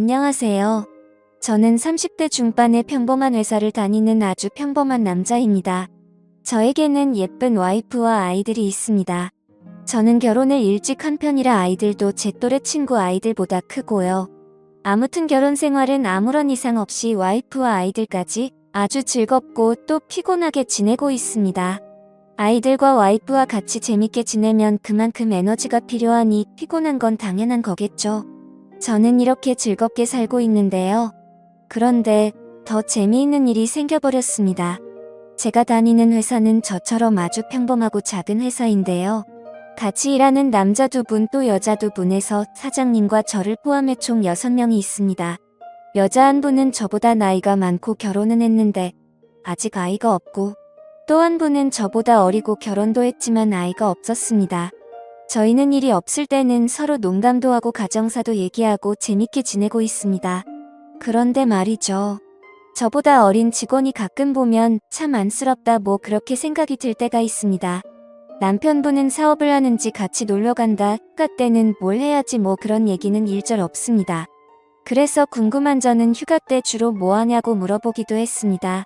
안녕하세요. 저는 30대 중반의 평범한 회사를 다니는 아주 평범한 남자입니다. 저에게는 예쁜 와이프와 아이들이 있습니다. 저는 결혼을 일찍 한 편이라 아이들도 제 또래 친구 아이들보다 크고요. 아무튼 결혼 생활은 아무런 이상 없이 와이프와 아이들까지 아주 즐겁고 또 피곤하게 지내고 있습니다. 아이들과 와이프와 같이 재밌게 지내면 그만큼 에너지가 필요하니 피곤한 건 당연한 거겠죠. 저는 이렇게 즐겁게 살고 있는데요. 그런데 더 재미있는 일이 생겨버렸습니다. 제가 다니는 회사는 저처럼 아주 평범하고 작은 회사인데요. 같이 일하는 남자 두 분 또 여자 두 분에서 사장님과 저를 포함해 총 6명이 있습니다. 여자 한 분은 저보다 나이가 많고 결혼은 했는데 아직 아이가 없고 또 한 분은 저보다 어리고 결혼도 했지만 아이가 없었습니다. 저희는 일이 없을 때는 서로 농담도 하고 가정사도 얘기하고 재밌게 지내고 있습니다. 그런데 말이죠. 저보다 어린 직원이 가끔 보면 참 안쓰럽다 뭐 그렇게 생각이 들 때가 있습니다. 남편분은 사업을 하는지 같이 놀러 간다, 휴가 때는 뭘 해야지 뭐 그런 얘기는 일절 없습니다. 그래서 궁금한 저는 휴가 때 주로 뭐 하냐고 물어보기도 했습니다.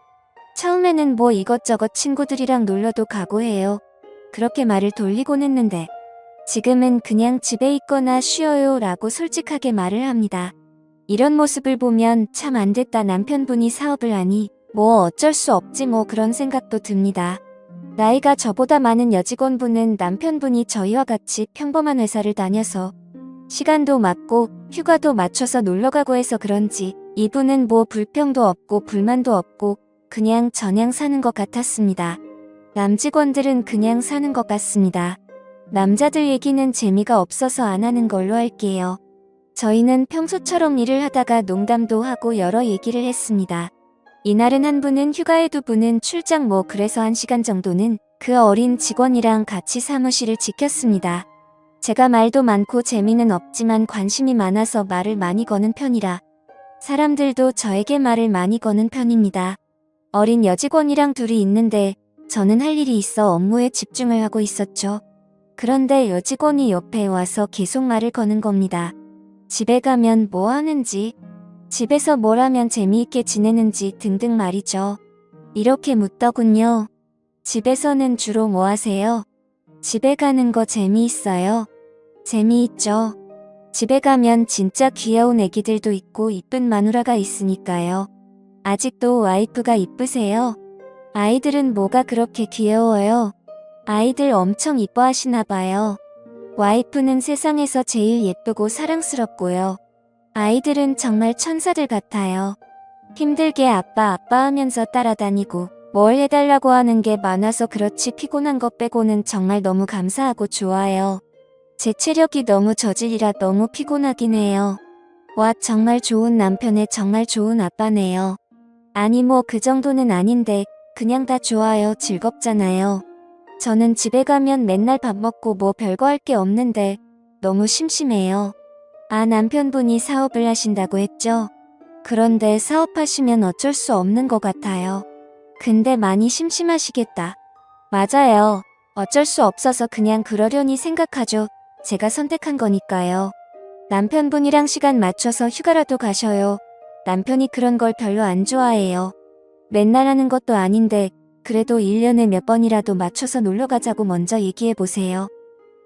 처음에는 뭐 이것저것 친구들이랑 놀러도 가고 해요. 그렇게 말을 돌리곤 했는데 지금은 그냥 집에 있거나 쉬어요 라고 솔직하게 말을 합니다. 이런 모습을 보면 참 안 됐다 남편분이 사업을 하니 뭐 어쩔 수 없지 뭐 그런 생각도 듭니다. 나이가 저보다 많은 여직원분은 남편분이 저희와 같이 평범한 회사를 다녀서 시간도 맞고 휴가도 맞춰서 놀러가고 해서 그런지 이분은 뭐 불평도 없고 불만도 없고 그냥 저냥 사는 것 같았습니다. 남직원들은 그냥 사는 것 같습니다. 남자들 얘기는 재미가 없어서 안 하는 걸로 할게요. 저희는 평소처럼 일을 하다가 농담도 하고 여러 얘기를 했습니다. 이날은 한 분은 휴가에 두 분은 출장 뭐 그래서 한 시간 정도는 그 어린 직원이랑 같이 사무실을 지켰습니다. 제가 말도 많고 재미는 없지만 관심이 많아서 말을 많이 거는 편이라 사람들도 저에게 말을 많이 거는 편입니다. 어린 여직원이랑 둘이 있는데 저는 할 일이 있어 업무에 집중을 하고 있었죠. 그런데 여직원이 옆에 와서 계속 말을 거는 겁니다. 집에 가면 뭐 하는지, 집에서 뭘 하면 재미있게 지내는지 등등 말이죠. 이렇게 묻더군요. 집에서는 주로 뭐 하세요? 집에 가는 거 재미있어요. 재미있죠. 집에 가면 진짜 귀여운 애기들도 있고 이쁜 마누라가 있으니까요. 아직도 와이프가 이쁘세요? 아이들은 뭐가 그렇게 귀여워요? 아이들 엄청 이뻐하시나 봐요. 와이프는 세상에서 제일 예쁘고 사랑스럽고요. 아이들은 정말 천사들 같아요. 힘들게 아빠 아빠 하면서 따라다니고 뭘 해달라고 하는 게 많아서 그렇지 피곤한 것 빼고는 정말 너무 감사하고 좋아요. 제 체력이 너무 저질이라 너무 피곤하긴 해요. 와 정말 좋은 남편의 정말 좋은 아빠네요. 아니 뭐 그 정도는 아닌데 그냥 다 좋아요 즐겁잖아요. 저는 집에 가면 맨날 밥 먹고 뭐 별거 할 게 없는데 너무 심심해요. 아 남편분이 사업을 하신다고 했죠? 그런데 사업하시면 어쩔 수 없는 것 같아요. 근데 많이 심심하시겠다. 맞아요. 어쩔 수 없어서 그냥 그러려니 생각하죠. 제가 선택한 거니까요. 남편분이랑 시간 맞춰서 휴가라도 가셔요. 남편이 그런 걸 별로 안 좋아해요. 맨날 하는 것도 아닌데 그래도 1년에 몇 번이라도 맞춰서 놀러 가자고 먼저 얘기해 보세요.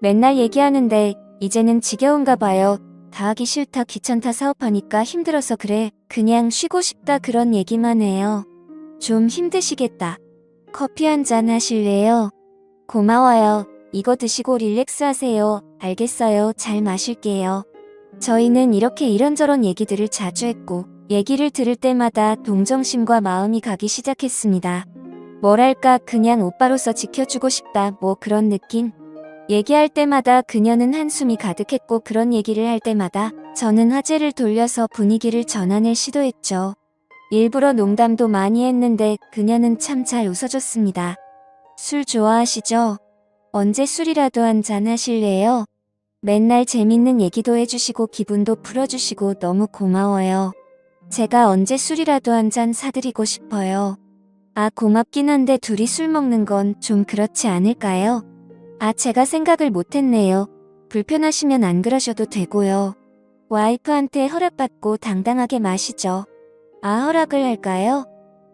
맨날 얘기하는데 이제는 지겨운가 봐요. 다 하기 싫다 귀찮다 사업하니까 힘들어서 그래. 그냥 쉬고 싶다 그런 얘기만 해요. 좀 힘드시겠다. 커피 한 잔 하실래요? 고마워요. 이거 드시고 릴렉스 하세요. 알겠어요. 잘 마실게요. 저희는 이렇게 이런저런 얘기들을 자주 했고, 얘기를 들을 때마다 동정심과 마음이 가기 시작했습니다. 뭐랄까, 그냥 오빠로서 지켜주고 싶다, 뭐 그런 느낌? 얘기할 때마다 그녀는 한숨이 가득했고 그런 얘기를 할 때마다 저는 화제를 돌려서 분위기를 전환을 시도했죠. 일부러 농담도 많이 했는데 그녀는 참 잘 웃어줬습니다. 술 좋아하시죠? 언제 술이라도 한 잔 하실래요? 맨날 재밌는 얘기도 해주시고 기분도 풀어주시고 너무 고마워요. 제가 언제 술이라도 한 잔 사드리고 싶어요. 아, 고맙긴 한데 둘이 술 먹는 건 좀 그렇지 않을까요? 아, 제가 생각을 못했네요. 불편하시면 안 그러셔도 되고요. 와이프한테 허락받고 당당하게 마시죠. 아, 허락을 할까요?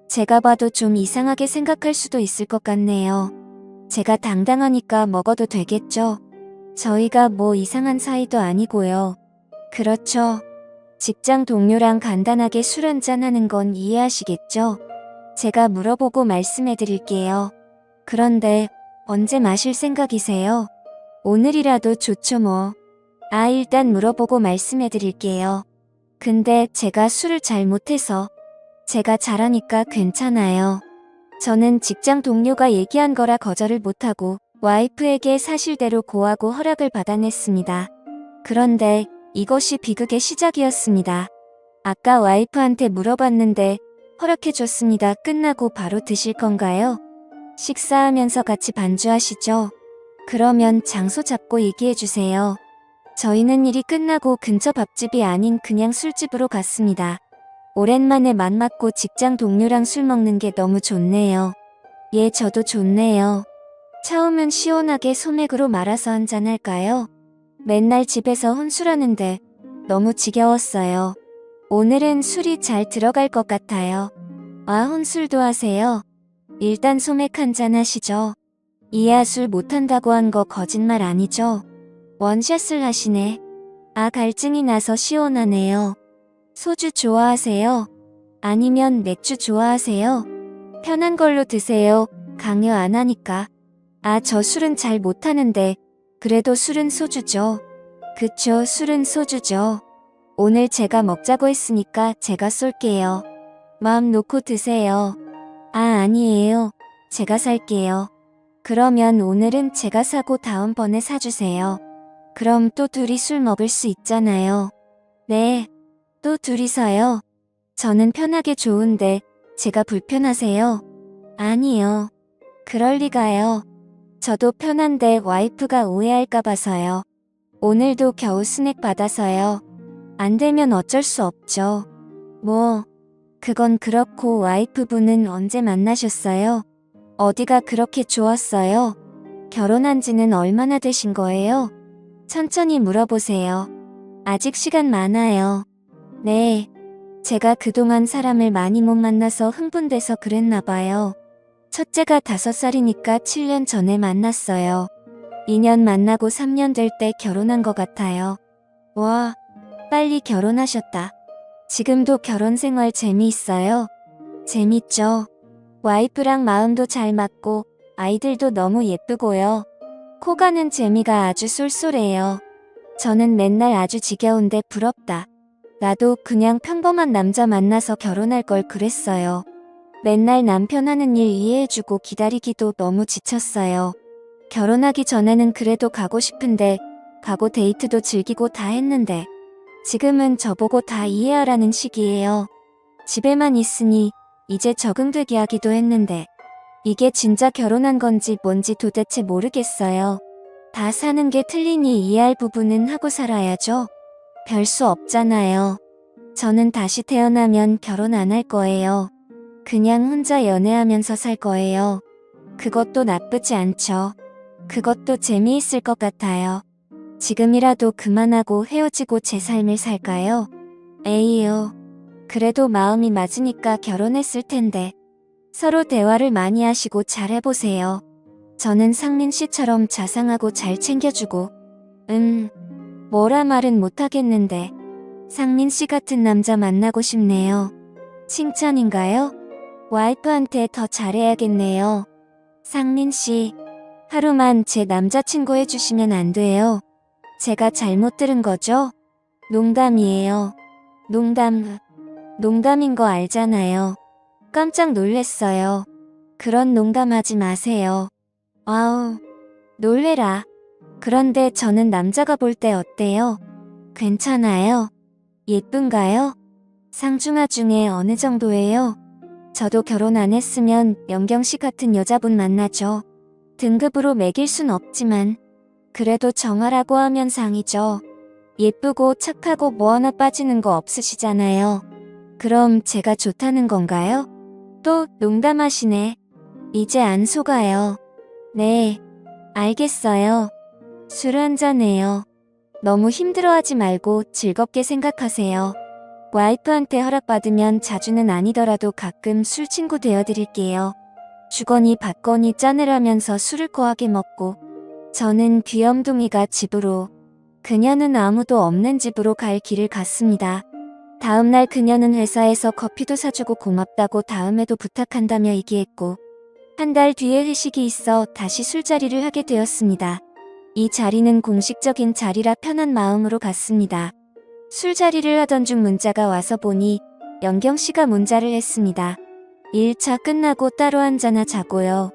제가 봐도 좀 이상하게 생각할 수도 있을 것 같네요. 제가 당당하니까 먹어도 되겠죠? 저희가 뭐 이상한 사이도 아니고요. 그렇죠. 직장 동료랑 간단하게 술 한잔 하는 건 이해하시겠죠? 제가 물어보고 말씀해 드릴게요. 그런데 언제 마실 생각이세요? 오늘이라도 좋죠 뭐. 아, 일단 물어보고 말씀해 드릴게요. 근데 제가 술을 잘 못해서 제가 잘하니까 괜찮아요. 저는 직장 동료가 얘기한 거라 거절을 못하고 와이프에게 사실대로 고하고 허락을 받아냈습니다. 그런데 이것이 비극의 시작이었습니다. 아까 와이프한테 물어봤는데 허락해줬습니다. 끝나고 바로 드실 건가요? 식사하면서 같이 반주하시죠? 그러면 장소 잡고 얘기해주세요. 저희는 일이 끝나고 근처 밥집이 아닌 그냥 술집으로 갔습니다. 오랜만에 맘 맞고 직장 동료랑 술 먹는 게 너무 좋네요. 예, 저도 좋네요. 처음은 시원하게 소맥으로 말아서 한잔 할까요? 맨날 집에서 혼술하는데 너무 지겨웠어요. 오늘은 술이 잘 들어갈 것 같아요. 아, 혼술도 하세요? 일단 소맥 한 잔 하시죠. 이야 술 못한다고 한 거 거짓말 아니죠? 원샷을 하시네. 아, 갈증이 나서 시원하네요. 소주 좋아하세요? 아니면 맥주 좋아하세요? 편한 걸로 드세요. 강요 안 하니까. 아, 저 술은 잘 못하는데, 그래도 술은 소주죠. 그쵸, 술은 소주죠. 오늘 제가 먹자고 했으니까 제가 쏠게요. 마음 놓고 드세요. 아, 아니에요. 제가 살게요. 그러면 오늘은 제가 사고 다음번에 사주세요. 그럼 또 둘이 술 먹을 수 있잖아요. 네. 또 둘이서요. 저는 편하게 좋은데 제가 불편하세요? 아니요. 그럴 리가요. 저도 편한데 와이프가 오해할까 봐서요. 오늘도 겨우 스낵 받아서요. 안 되면 어쩔 수 없죠. 뭐, 그건 그렇고 와이프분은 언제 만나셨어요? 어디가 그렇게 좋았어요? 결혼한 지는 얼마나 되신 거예요? 천천히 물어보세요. 아직 시간 많아요. 네. 제가 그동안 사람을 많이 못 만나서 흥분돼서 그랬나 봐요. 첫째가 다섯 살이니까 7년 전에 만났어요. 2년 만나고 3년 될 때 결혼한 것 같아요. 와, 빨리 결혼하셨다. 지금도 결혼 생활 재미있어요? 재밌죠. 와이프랑 마음도 잘 맞고 아이들도 너무 예쁘고요. 코 가는 재미가 아주 쏠쏠해요. 저는 맨날 아주 지겨운데 부럽다. 나도 그냥 평범한 남자 만나서 결혼할 걸 그랬어요. 맨날 남편 하는 일 이해해주고 기다리기도 너무 지쳤어요. 결혼하기 전에는 그래도 가고 싶은데, 가고 데이트도 즐기고 다 했는데, 지금은 저보고 다 이해하라는 시기예요. 집에만 있으니, 이제 적응되게 하기도 했는데, 이게 진짜 결혼한 건지 뭔지 도대체 모르겠어요. 다 사는 게 틀리니 이해할 부분은 하고 살아야죠. 별 수 없잖아요. 저는 다시 태어나면 결혼 안 할 거예요. 그냥 혼자 연애하면서 살 거예요. 그것도 나쁘지 않죠. 그것도 재미있을 것 같아요. 지금이라도 그만하고 헤어지고 제 삶을 살까요? 에이요. 그래도 마음이 맞으니까 결혼했을 텐데. 서로 대화를 많이 하시고 잘 해보세요. 저는 상민 씨처럼 자상하고 잘 챙겨주고, 음, 뭐라 말은 못하겠는데, 상민 씨 같은 남자 만나고 싶네요. 칭찬인가요? 와이프한테 더 잘해야겠네요. 상민 씨, 하루만 제 남자친구 해주시면 안 돼요. 제가 잘못 들은 거죠? 농담이에요. 농담, 농담인 거 알잖아요. 깜짝 놀랬어요. 그런 농담하지 마세요. 아우, 놀래라. 그런데 저는 남자가 볼 때 어때요? 괜찮아요? 예쁜가요? 상중하 중에 어느 정도예요? 저도 결혼 안 했으면 영경 씨 같은 여자분 만나죠. 등급으로 매길 순 없지만, 그래도 정하라고 하면 상이죠. 예쁘고 착하고 뭐 하나 빠지는 거 없으시잖아요. 그럼 제가 좋다는 건가요? 또 농담하시네. 이제 안 속아요. 네, 알겠어요. 술 한잔해요. 너무 힘들어하지 말고 즐겁게 생각하세요. 와이프한테 허락받으면 자주는 아니더라도 가끔 술 친구 되어드릴게요. 주거니 받거니 짜내라면서 술을 거하게 먹고 저는 귀염둥이가 집으로 그녀는 아무도 없는 집으로 갈 길을 갔습니다. 다음날 그녀는 회사에서 커피도 사주고 고맙다고 다음에도 부탁한다며 얘기했고 한 달 뒤에 회식이 있어 다시 술자리를 하게 되었습니다. 이 자리는 공식적인 자리라 편한 마음으로 갔습니다. 술자리를 하던 중 문자가 와서 보니 영경 씨가 문자를 했습니다. 1차 끝나고 따로 한잔하 자고요.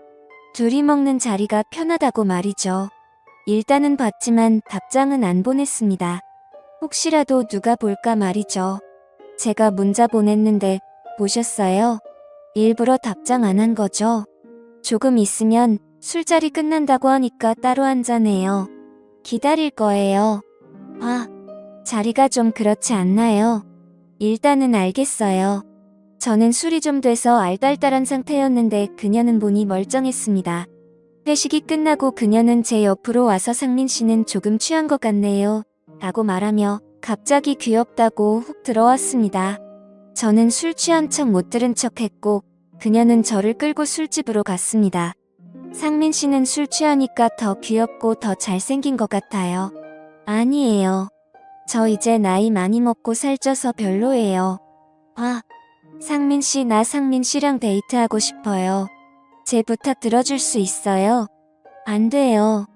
둘이 먹는 자리가 편하다고 말이죠. 일단은 봤지만 답장은 안 보냈습니다. 혹시라도 누가 볼까 말이죠. 제가 문자 보냈는데 보셨어요? 일부러 답장 안 한 거죠? 조금 있으면 술자리 끝난다고 하니까 따로 한잔해요. 기다릴 거예요. 아, 자리가 좀 그렇지 않나요? 일단은 알겠어요. 저는 술이 좀 돼서 알딸딸한 상태였는데 그녀는 보니 멀쩡했습니다. 회식이 끝나고 그녀는 제 옆으로 와서 상민 씨는 조금 취한 것 같네요. 라고 말하며 갑자기 귀엽다고 훅 들어왔습니다. 저는 술 취한 척 못 들은 척 했고 그녀는 저를 끌고 술집으로 갔습니다. 상민 씨는 술 취하니까 더 귀엽고 더 잘생긴 것 같아요. 아니에요. 저 이제 나이 많이 먹고 살쪄서 별로예요. 아, 상민 씨, 나 상민 씨랑 데이트하고 싶어요. 제 부탁 들어줄 수 있어요? 안 돼요.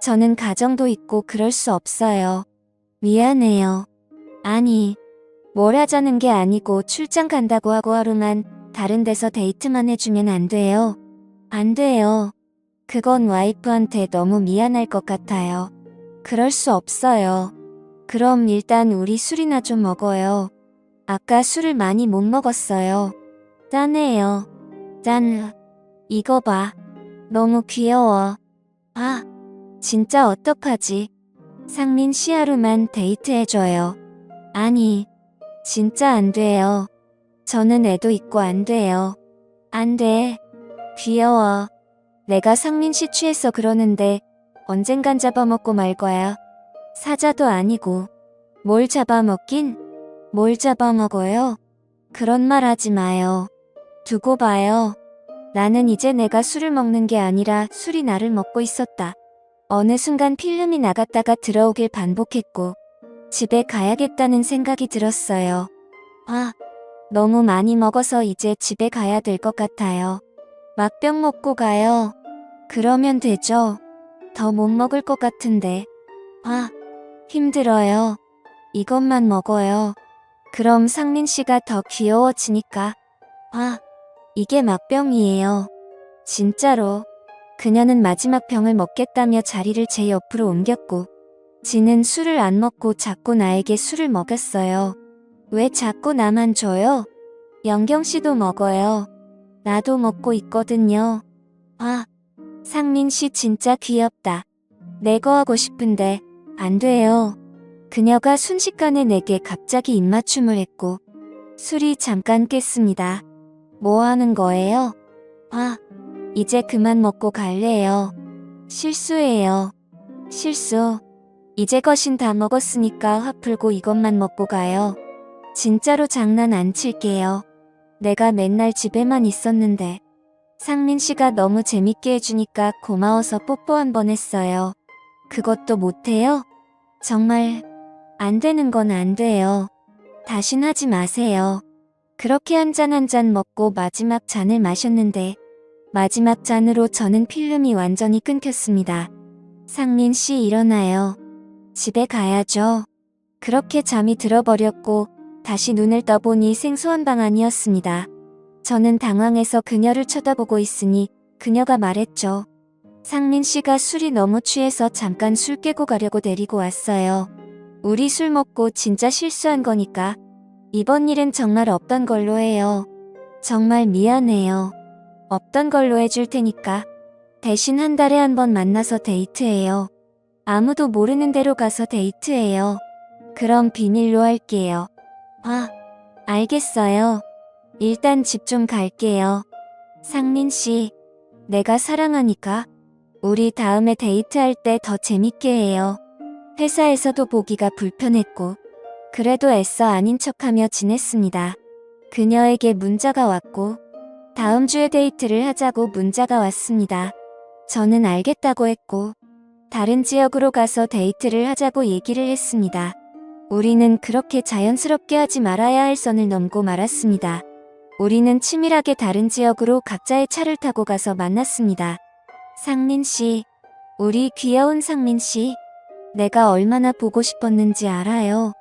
저는 가정도 있고 그럴 수 없어요. 미안해요. 아니, 뭘 하자는 게 아니고 출장 간다고 하고 하루만 다른 데서 데이트만 해주면 안 돼요. 안 돼요. 그건 와이프한테 너무 미안할 것 같아요. 그럴 수 없어요. 그럼 일단 우리 술이나 좀 먹어요. 아까 술을 많이 못 먹었어요. 짠해요. 짠. 이거 봐. 너무 귀여워. 아, 진짜 어떡하지? 상민 씨 하루만 데이트해줘요. 아니, 진짜 안 돼요. 저는 애도 있고 안 돼요. 안 돼. 귀여워. 내가 상민 씨 취해서 그러는데 언젠간 잡아먹고 말 거야. 사자도 아니고. 뭘 잡아먹긴? 뭘 잡아먹어요? 그런 말 하지 마요. 두고 봐요. 나는 이제 내가 술을 먹는 게 아니라 술이 나를 먹고 있었다. 어느 순간 필름이 나갔다가 들어오길 반복했고, 집에 가야겠다는 생각이 들었어요. 아, 너무 많이 먹어서 이제 집에 가야 될 것 같아요. 막병 먹고 가요. 그러면 되죠. 더 못 먹을 것 같은데. 아, 힘들어요. 이것만 먹어요. 그럼 상민 씨가 더 귀여워지니까. 아, 이게 막병이에요. 진짜로. 그녀는 마지막 병을 먹겠다며 자리를 제 옆으로 옮겼고, 지는 술을 안 먹고 자꾸 나에게 술을 먹였어요. 왜 자꾸 나만 줘요? 영경 씨도 먹어요. 나도 먹고 있거든요. 아, 상민 씨 진짜 귀엽다. 내거 하고 싶은데, 안 돼요. 그녀가 순식간에 내게 갑자기 입맞춤을 했고, 술이 잠깐 깼습니다. 뭐 하는 거예요? 아, 이제 그만 먹고 갈래요. 실수예요. 실수. 이제 거신 다 먹었으니까 화 풀고 이것만 먹고 가요. 진짜로 장난 안 칠게요. 내가 맨날 집에만 있었는데. 상민 씨가 너무 재밌게 해주니까 고마워서 뽀뽀 한 번 했어요. 그것도 못해요? 정말 안 되는 건 안 돼요. 다신 하지 마세요. 그렇게 한잔 한 잔 먹고 마지막 잔을 마셨는데 마지막 잔으로 저는 필름이 완전히 끊겼습니다. 상민 씨 일어나요. 집에 가야죠. 그렇게 잠이 들어버렸고 다시 눈을 떠보니 생소한 방안이었습니다. 저는 당황해서 그녀를 쳐다보고 있으니 그녀가 말했죠. 상민 씨가 술이 너무 취해서 잠깐 술 깨고 가려고 데리고 왔어요. 우리 술 먹고 진짜 실수한 거니까 이번 일은 정말 없던 걸로 해요. 정말 미안해요. 없던 걸로 해줄 테니까 대신 한 달에 한 번 만나서 데이트해요. 아무도 모르는 데로 가서 데이트해요. 그럼 비밀로 할게요. 아, 알겠어요. 일단 집 좀 갈게요. 상민 씨, 내가 사랑하니까 우리 다음에 데이트할 때 더 재밌게 해요. 회사에서도 보기가 불편했고, 그래도 애써 아닌 척하며 지냈습니다. 그녀에게 문자가 왔고, 다음 주에 데이트를 하자고 문자가 왔습니다. 저는 알겠다고 했고, 다른 지역으로 가서 데이트를 하자고 얘기를 했습니다. 우리는 그렇게 자연스럽게 하지 말아야 할 선을 넘고 말았습니다. 우리는 치밀하게 다른 지역으로 각자의 차를 타고 가서 만났습니다. 상민 씨, 우리 귀여운 상민 씨, 내가 얼마나 보고 싶었는지 알아요.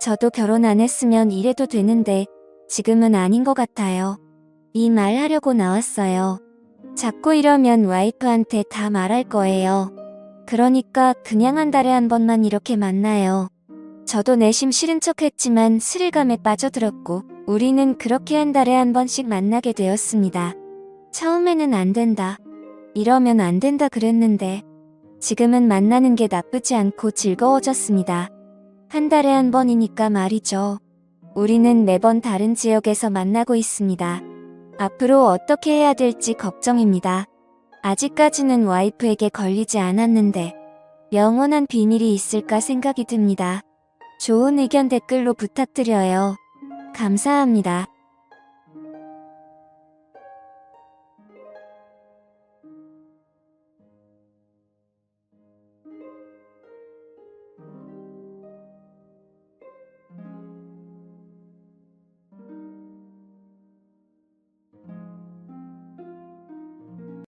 저도 결혼 안 했으면 이래도 되는데 지금은 아닌 것 같아요. 이 말 하려고 나왔어요. 자꾸 이러면 와이프한테 다 말할 거예요. 그러니까 그냥 한 달에 한 번만 이렇게 만나요. 저도 내심 싫은 척 했지만 스릴감에 빠져들었고, 우리는 그렇게 한 달에 한 번씩 만나게 되었습니다. 처음에는 안 된다. 이러면 안 된다 그랬는데, 지금은 만나는 게 나쁘지 않고 즐거워졌습니다. 한 달에 한 번이니까 말이죠. 우리는 매번 다른 지역에서 만나고 있습니다. 앞으로 어떻게 해야 될지 걱정입니다. 아직까지는 와이프에게 걸리지 않았는데, 영원한 비밀이 있을까 생각이 듭니다. 좋은 의견 댓글로 부탁드려요. 감사합니다.